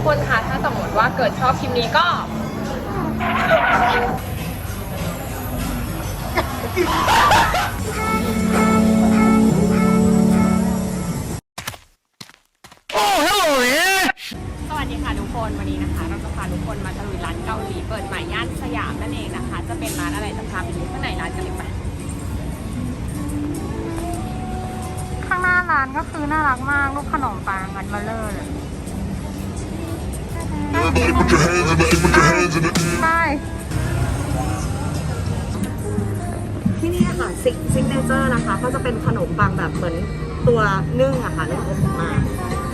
กคนคะถ้าสมมติว่าเกิดชอบคลิปนี้ก็สวัสดีค่ะทุกคนวันนี้นะคะ เราจะพาทุกคนมาตะลุยร้านเกาหลีเปิดใหม่ย่านสยามนั่นเองนะคะ จะเป็นร้านอะไรจะพาไปดูข้างในร้านกันเลยไหมข้างหน้าร้านก็คือน่ารักมากลูกขนมปังกันมาเลอร์เลย Everybody put your hands in the put your hands in the ใช่ที่นี่ค่ะซิกซิกเนเจอร์นะคะ ก็จะเป็นขนมปังแบบเหมือนตัวนึ่งอะค่ะนึ่งอบออกมา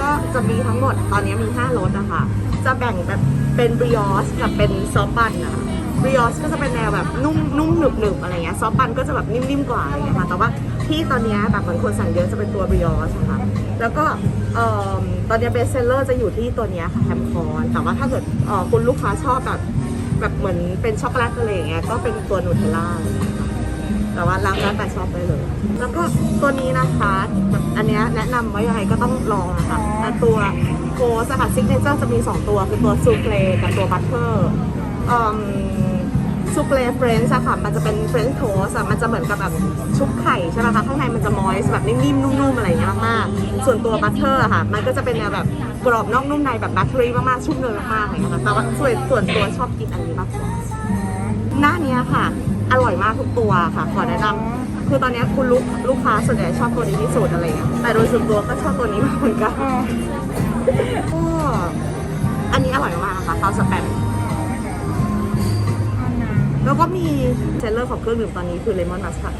ก็จะมีทั้งหมดตอนนี้มี5รสอะค่ะจะแบ่งแบบเป็นบริออสกับเป็นซอฟต์บันนะคะบริออสก็จะเป็นแนวแบบนุ่มนุ่มหนึบหนึบอะไรเงี้ยซอฟต์บันก็จะแบบนิ่มๆกว่าอะไรเงี้ยค่ะแต่ว่าที่ตอนนี้แบบเหมือนคนสั่งเยอะจะเป็นตัวบริออสนะคะ แล้วก็ตอนนี้เบสเซลเลอร์จะอยู่ที่ตัวนี้ค่ะแฮมคอนแต่ว่าถ้าเกิดคุณลูกค้าชอบแบบแบบเหมือนเป็นช็อกโกแลตอะไรอย่างเงี้ยก็เป็นตัวนูเทลล่าแต่ว่ารับแล้วแต่ชอบไปเลย แล้วก็ตัวนี้นะคะแบบอันนี้แนะนำว่ายังไงก็ต้องลองนะคะต,ตัวโกสค่ะซิกเนเจอร์จะมี 2 ตัวคือตัวซูเฟลกับตัวบัตเตอร์ ซูเฟลเฟรนช์อะค่ะ มันจะเป็นเฟรนช์โทสอะมันจะเหมือนกับแบบชุบไข่ใช่ไหมคะ ข้างในมันจะมอยส์แบบนิ่มๆ นุ่มๆ อะไรอย่างเงี้ยมากๆ ส่วนตัวบัตเตอร์อะค่ะ มันก็จะเป็นแนวแบบกรอบนอกนุ่มในแบบบัตเตอรี่มากๆ ชุ่มเนยมากๆอะไรอย่างเงี้ยค่ะแต่ว่าส่วนส่วนตัวชอบกินอันนี้มากกว่าหน้าเนี้ยค่ะ อร่อยมากทุกตัวค่ะ ขอแนะนำคือตอนเนี้ยคุณลูกลูกค้าส่วนใหญ่ชอบตัวนี้ที่สุดอะไรเงี้ย แต่โดยส่วนตัวก็ชอบตัวนี้มากเหมือนกันก็อันนี้อร่อยมากนะคะข้าวสแปม แล้วก็มีเซลเลอร์ของเครื่องดื่มตอนนี้คือเลมอนมัสค่ะ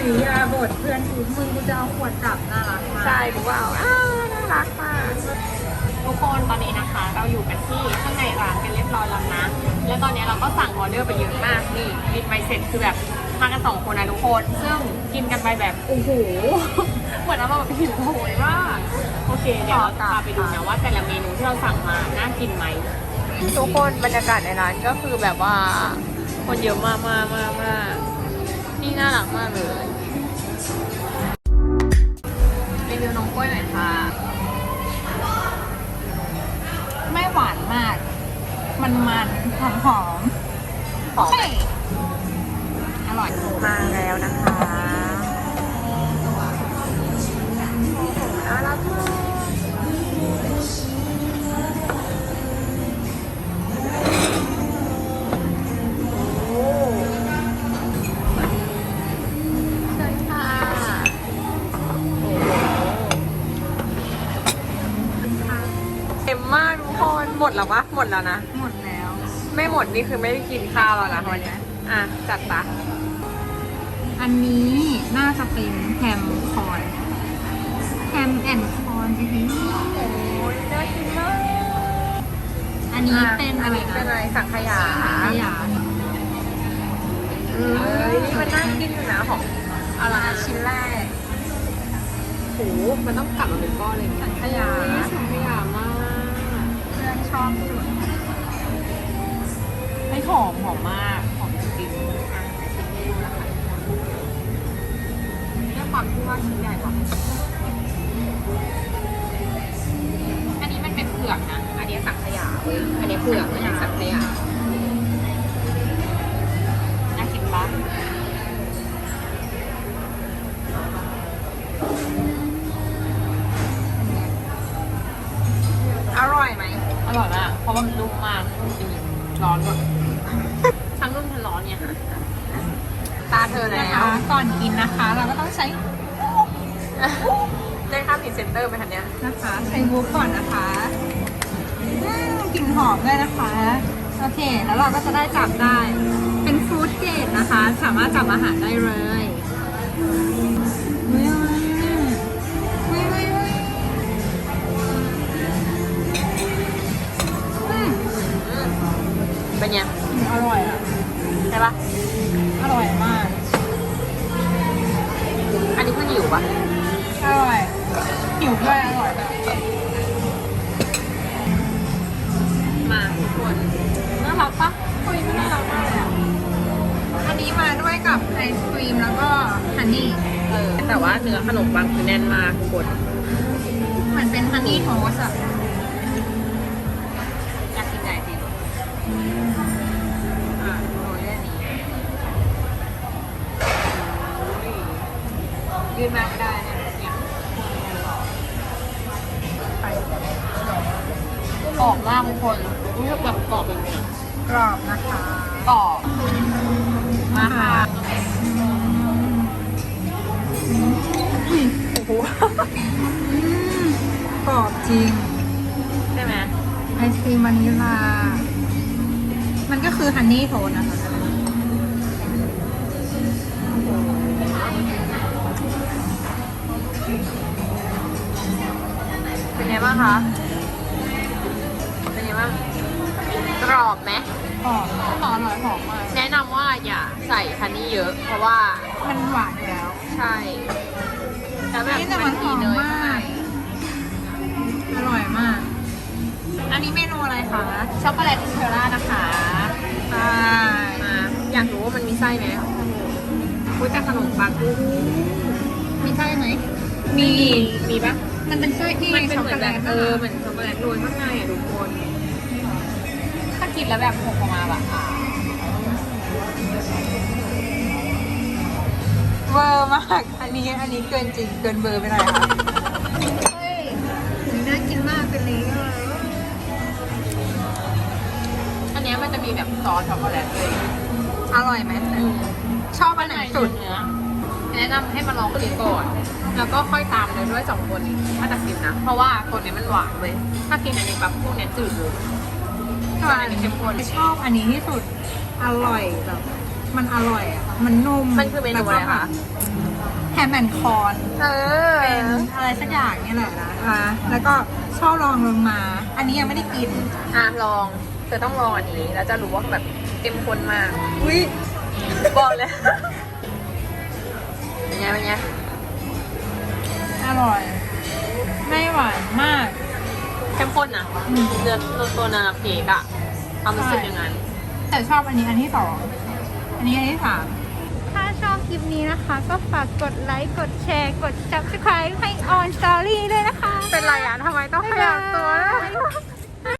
ถือยาบดเพื่อนถือมือกูจะเอาขวดจับน่ารักมากใช่กูว่าอ้าวน่ารักมากทุกคนตอนนี้นะคะ เราอยู่กันที่ข้างในร้านกันเรียบร้อยแล้วนะ และตอนนี้เราก็สั่งออเดอร์ไปเยอะมากนี่บินไปเสร็จคือแบบมากันสองคนนะทุกคน ซึ่งกินกันไปแบบโอ้โหเหมือนเราแบบหิวโหยมากโอเคเดี๋ยวเราจะพาไปดูนะว่าแต่ละเมนูที่เราสั่งมาน่ากินไหมทุกคนบรรยากาศในร้านก็คือแบบว่าคนเยอะมากมากมากมาก นี่น่ารักมากเลยรีวิวน้องกล้วยหน่อยค่ะ ไม่หวานมาก มันมันหอมหอมหอมใช่อร่อยมาแล้วนะคะน่ารักมาก แล้วปะหมดแล้วนะ หมดแล้ว ไม่หมดนี่คือไม่ได้กินข้าวแล้วนะวันเนี้ยอะ จัดปะอันนี้น่าจะเป็นแฮมคอนแฮมแอนคอนจริงโอ้ยน่ากินมากๆอันนี้เป็นอะไรอันะเป็นอะไรสังขยาขยะเอ้ยมันน่ากินอยู่นะของอะไรชิ้นแรกโหมันต้องกลับมาเป็นก้อนเลยสังขยาสังขยามากเพื่อน ชอบสุดไม่หอมหอมมากหอมจริงๆอะชิ้นนี้ดูนะคะด้วยความที่ว่าชิ้นใหญ่กว่าอันนี้มันเป็นเผือกนะ อันนี้สังขยาเว้ยอันนี้เผือกอันนี้สังขยา ร้อนก่อนทั้งรุ่นฉันร้อนเนี่ย ตาเธอแล้นะคะวก่อนกินนะคะ เราก็ต้องใช้ได้ค่าพรีเซนเตอร์ไหมคะเนี่ยนะคะ ใช้วูฟก่อนนะคะอืมกลิ่นหอมด้วยนะคะ โอเค แล้วเราก็จะได้จับได้ เป็นฟรุตเกรดนะคะ สามารถจับอาหารได้เลย เป็นไงอร่อยอะใช่ปะอร่อยมาก อันนี้เพิ่งอยู่ปะอร่อยหิวด้วยอร่อยแบบมาทุกคนน่ารักปะคุยไม่น่ารักมากเลยอะอันนี้มาด้วยกับไอศครีมแล้วก็ฮันนี่เออแต่ว่าเนื้อขนมปังคือแน่นมากทุกคนเหมือนเป็นฮันนี่โทสต์อะ ยืดมากไม่ได้เนี่ยเนี่ยกรอบมากทุกคนรู้สึกแบบกรอบแบบเนี้ยกรอบนะคะกรอบมาค่ะกรอบจริง ใช่ไหมไอศครีมวานิลา มันก็คือฮันนี่โทสต์นะคะางคะ เป็นไงบ้างกรอบไหมกรอบหอมอร่อยหอมมากแนะนำว่าอย่าใส่ฮันนี่เยอะ เพราะว่ามันหวานอยู่แล้ว ใช่แล้วแบบนี่แต่มันหอมเนยมาก อร่อยมาก อันนี้เมนูอะไรคะ ช็อกโกแลตเชอร่านะคะใช่มาอยากรู้ว่ามันมีไส้ไหมพูดแต่ขนมปังมีไส้ไหม มี มีปะ มันเป็นไส้ที่มันเป็นช็อกเหมืโกอนแลแบบตเออเหมือนช็อกโกแลตโรยข้างในอะทุกคนถ้ากินแล้วแบบหกออกมาแบบอ่าเวอร์มาก อันนี้อันนี้เกินจริงเกินเบอร์ไปหน่อยค่ะเฮ้ยน่ากินมากเป็นนี้เลยอันเนี้ยมันจะมีแบบซอสช็อกโกแลตเลยอร่อยไหมชอบอันไหนสุด เนื้อแนะนำให้มาลองกินก่อน แล้วก็ค่อยตามเลยด้วยสองคนถ้าจะกินนะ เพราะว่าตัวนี้มันหวานเลยถ้ากินอันนี้แบบพวกเนี้ยจืดเลยส่วนอันนี้เข้มข้นชอบอันนี้ที่สุด อร่อยแบบ มันอร่อยอะ มันนุ่มมันคือเมนูอะไรคะแฮมแอนคอนเออเป็นอะไรสักอย่างนี่แหละนะคะแล้วก็ชอบลองลงมา อันนี้ยังไม่ได้กิน อะลองเธอต้องลองอันนี้ แล้วจะรู้ว่าแบบเต็มข้นมาก อุ้ยบอกเลยเป็นไงเป็นไง อร่อย ไม่หวานมาก เข้มข้นนะเนื้อตัวเนื้อเค้กอะความรู้สึกอย่างนั้น แต่ชอบอันนี้อันที่สอง อันนี้อันที่สาม ถ้าชอบคลิปนี้นะคะ ก็ฝากกดไลค์กดแชร์กด subscribe ให้ On Story ด้วยนะคะ เป็นไรอะทำไมต้องขยับตัวบ๊ายบาย